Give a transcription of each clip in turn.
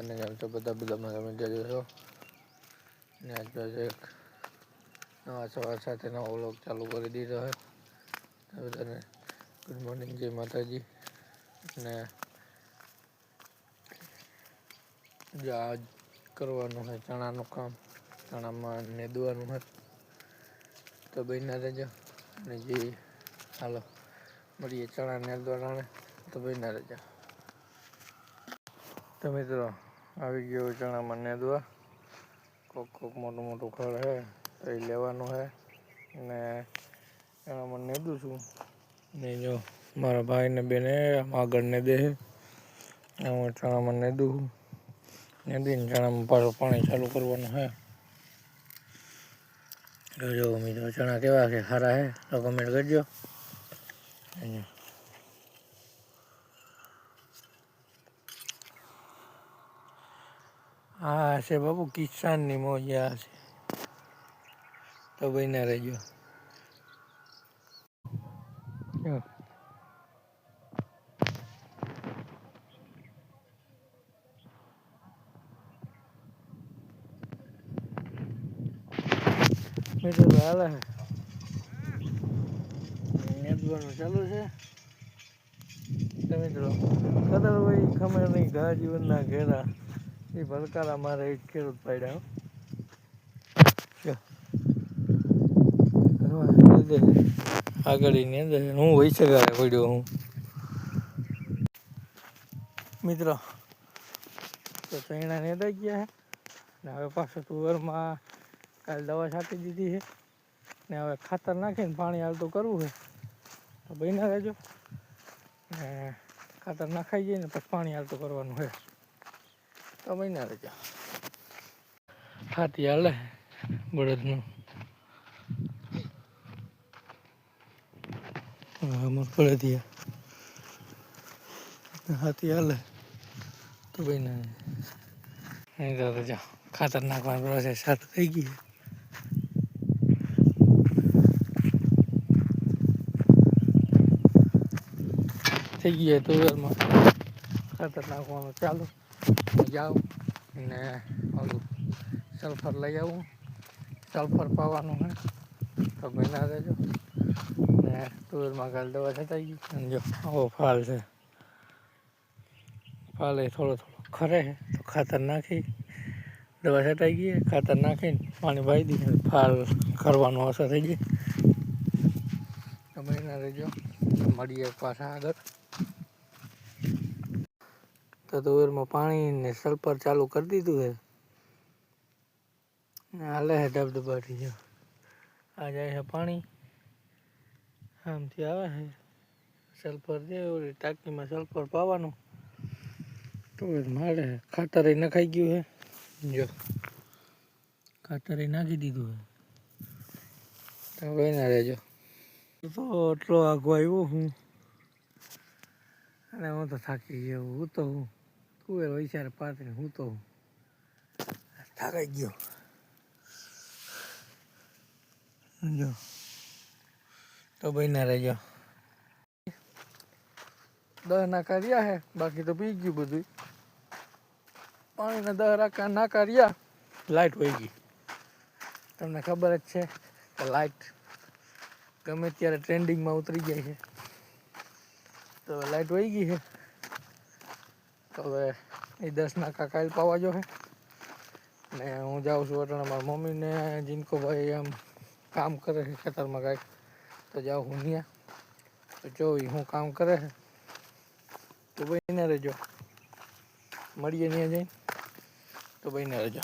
અને કેમ છો બધા બધા ગમે જજો. છો ને આજ બસ એક નવા સવાર સાથે નવો વ્લોગ ચાલુ કરી દીધો છે. બધાને ગુડ મોર્નિંગ જય માતાજી. ને આજ કરવાનું છે ચણાનું કામ. ચણામાં નેદવાનું છે. તો બન્યા રહેજો. અને જે હાલો, મળીએ ચણા નેદવાના તો બન્યા રહેજો. તો મિત્રો આવી ગયો ચણામાં નેદવા કોક કોક મોટું મોટું ખડ હે, તો એ લેવાનું છે ને ચણામાં નેદું છું. ને જો, મારા ભાઈને બેને આગળ નેદે છે હું ચણામાં નેદું છું નેદીને ચણામાં પાછું પાણી ચાલુ કરવાનું છે જો મિત્રો, ચણા કેવા છે સારા હે. તો કમેન્ટ કરજો. અહીંયા હા છે બાબુ કિસાનની મોજ આ છે. તો બન્યા રહેજો. જો. મિત્રો હાલે. છે નેદવાનું ચાલુ છે. મિત્રો કદર ભાઈ ખબર નહીં ઘા જીવનના ઘેરા એ ભલકારા મારે એક ખેડૂત પાડ્યા આગળની અંદર. હું વહી સગારે પડ્યો હું. મિત્રો, તો ચણા નેદાઈ ગયા ને હવે પાછું તુવરમાં કાલે દવા છાંટી દીધી છે. ને હવે ખાતર નાખીને પાણી હાલતું કરવું છે. તો બન્યા રહેજો. ને ખાતર નાખાઈ જાય ને પછી પાણી હાલતું કરવાનું છે. તો બન્યા રજા. હાથી હાલે, બળદનું. અમર બળદિયા. હાથી હાલે. તો મહિના નહીં તો ખાતર નાખવાની પ્રોસેસ સારું થઈ ગઈ થઈ ગઈ તો ખાતર નાખવાનું. ચાલુ. જાઉં ને ઓલું સલ્ફર લઈ આવું. સલ્ફર પાવાનું છે તો બના રહેજો. ને ટૂરમાં કાલ દવા છતાઈ ગઈ. અને જો, આવો ફાલ છે. ફાલ એ થોડો થોડો ખરે તો ખાતર નાખી, દવા છટાઈ ગઈ ખાતર નાખીને પાણી ભાઈ દીધું ફાલ કરવાનું અસર થઈ ગઈ તમે બના રહેજો. મળીએ પાછા આગળ. તો તુવેરમાં પાણી ને સલ્ફર ચાલુ કરી દીધું છે. હાલે છે ધબધબાટી જો. આ જાય છે પાણી. આમથી આવે છે સલ્ફર છે ઓલી ટાંકીમાં સલ્ફર પાવાનું. તુવેર છે ખાતર નખાઈ ગયું છે જો. ખાતર નાખી દીધું છે તો ના રહેજો. તો એટલો આગો આવ્યો હું. અને હું તો થાકી ગયો, હું તો હું. તુવેર વિચારે પાત્રી હું તો થાકાઈ ગયો. જો. તો ના રહેજો. દહ નાકા રહ્યા હે બાકી તો પી ગયું બધું. પાણીના દહ નાકા નાકા રહ્યા. લાઈટ વહી ગઈ. તમને ખબર જ છે કે લાઈટ ગમે ત્યારે ટ્રેન્ડિંગમાં ઉતરી જાય છે. તો લાઇટ લાઈટ વહી ગઈ છે. તો હવે એ દસ કાકા કાલ પાવા જો છે ને હું જાઉં છું અટાણે મારા મમ્મીને, જીનકોભાઈ ભાઈ આમ કામ કરે છે ખેતરમાં કાંઈક. તો જાઉં હું ત્યાં તો જોઈ હું કામ કરે છે. તો બહીને રહેજો. મળીએ ત્યાં જઈને. તો બહીને રહેજો.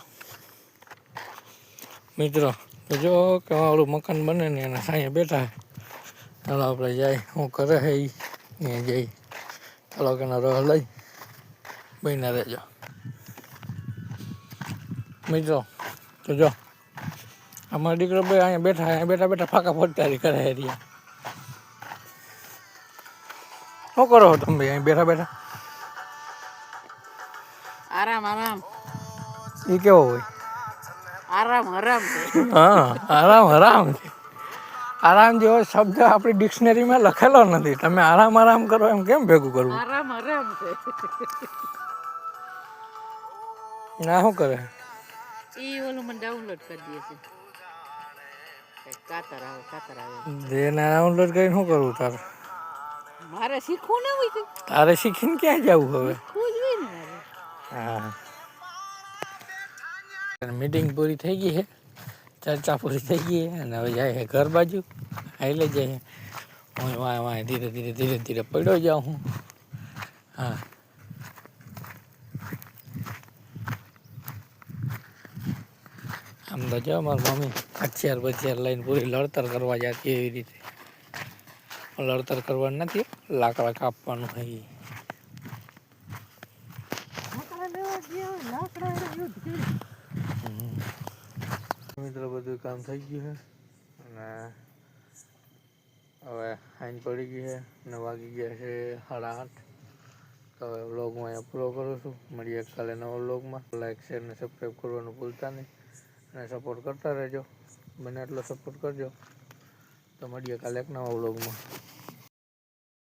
મિત્રો, તો જો કે મારું મકાન બને ને એના સાંજે બેઠા હે ચાલો આપણે જાય. હું કરે છે એ જઈ. ચાલો કે રહ લઈ. બહીને રહેજો મિત્રો તો જો અમારો દીકરો ભાઈ અહીંયા બેઠા અહીંયા બેઠા બેઠા ફાંકા ફટકારી કરે છે રહ્યા શું કરો છો તમે અહીં બેઠા બેઠા આરામ આરામ એ કેવો હોય આરામ આરામ હા આરામ હરામ છે આરામ જેવો શબ્દ આપણી ડિક્શનરીમાં લખેલો નથી. તમે આરામ આરામ કરો એમ કેમ ભેગું કરવું? આરામ આરામ છે ના શું કરે? એ ઓલું મને ડાઉનલોડ કરી દે છે. કાતર આવે કાતર આવે. ના ડાઉનલોડ કરીને શું કરવું તારે? મારે શીખવું ને હોય તારે શીખીને ક્યાં જવું હવે? જ હા. મીટિંગ પૂરી થઈ ગઈ છે ચર્ચા પૂરી થઈ ગઈ છે અને હવે જાય છે ઘર બાજુ. હાલે જાય હું વાય વાય ધીરે ધીરે ધીરે ધીરે પડ્યો જાઉં હું. હા. આમ તો જો મારી મમ્મી હથિયાર બથિયાર લઈને પૂરી લડતર કરવા જતી એવી રીતે? લડતર કરવાનું નથી, લાકડા કાપવાનું હોય. મિત્રો, બધું કામ થઈ ગયું છે અને હવે હાઈન પડી ગઈ છે ને વાગી ગયા છે સાડા આઠ. તો હવે વ્લોગમાં અહીંયા પૂરો કરું છું. મળીએ કાલે નવા વ્લોગમાં. લાઈક શેર ને સબસ્ક્રાઈબ કરવાનું ભૂલતા નહીં. અને સપોર્ટ કરતા રહેજો. મને એટલો સપોર્ટ કરજો. તો મળીએ કાલે એક નવા વ્લોગમાં